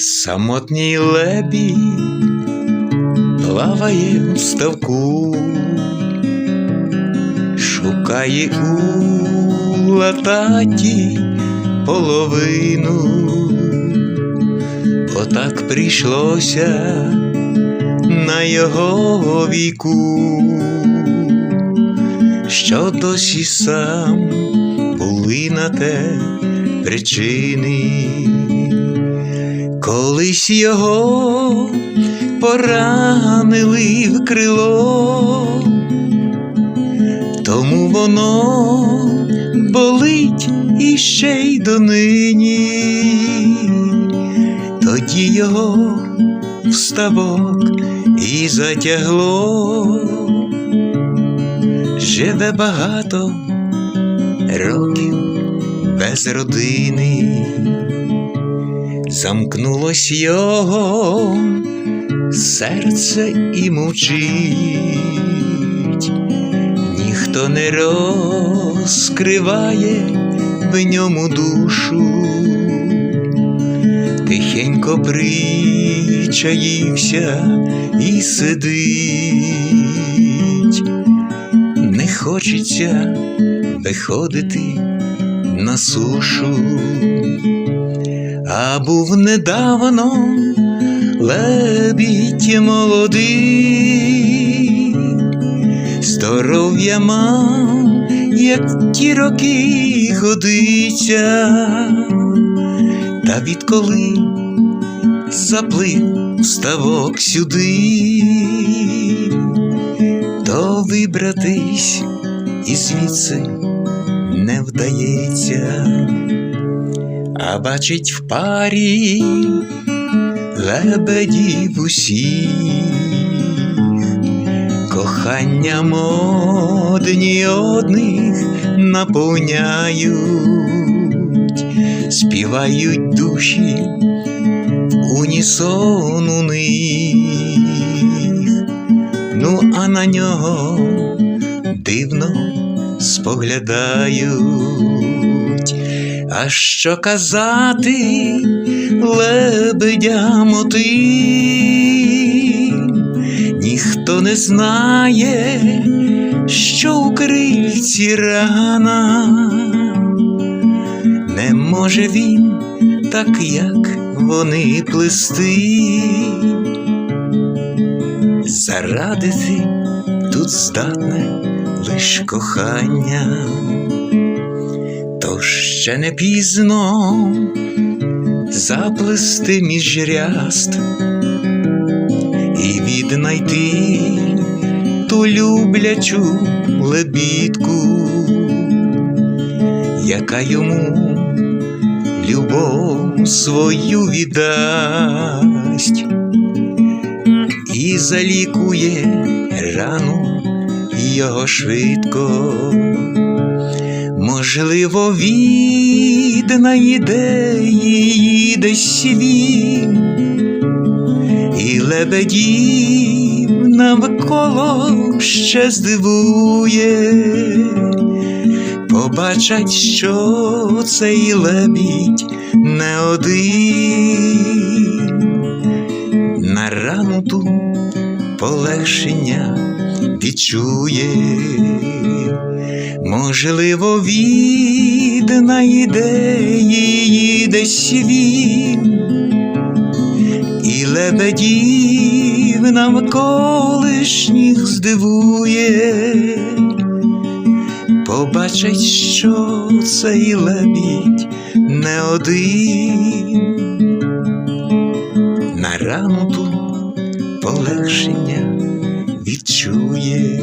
Самотній лебідь плаває в ставку, шукає у лататі половину, отак прийшлося на його віку, що досі сам були на те причини. Колись його поранили в крило, тому воно болить іще й донині, тоді його в ставок і затягло, живе багато років без родини замкнулось його серце і мовчить, ніхто не розкриває в ньому душу, тихенько причаївся і сидить, не хочеться виходити на сушу а був недавно лебідь молодий, здоров'я мав, як ті роки ходиться, та відколи заплив ставок сюди, то вибратись і звідси не вдається а бачить в парі лебедів усіх, коханням одні одних наповняють, співають душі в унісон у них, ну а на нього дивно споглядають. А що казати лебедям отим? Ніхто не знає, що у крильці рана, не може він так, як вони плести, зарадити тут здатне лиш кохання то ще не пізно заплести між ряст і віднайти ту люблячу лебідку, яка йому любов свою віддасть. І залікує рану його швидко можливо, віднайде її десь він, і лебедів навколо ще здивує, побачать, що цей лебідь не один, на рану ту полегшення відчує можливо, віднайде її десь він, і лебедів навколишніх здивує, побачить, що цей лебідь не один, на рану ту полегшення відчує.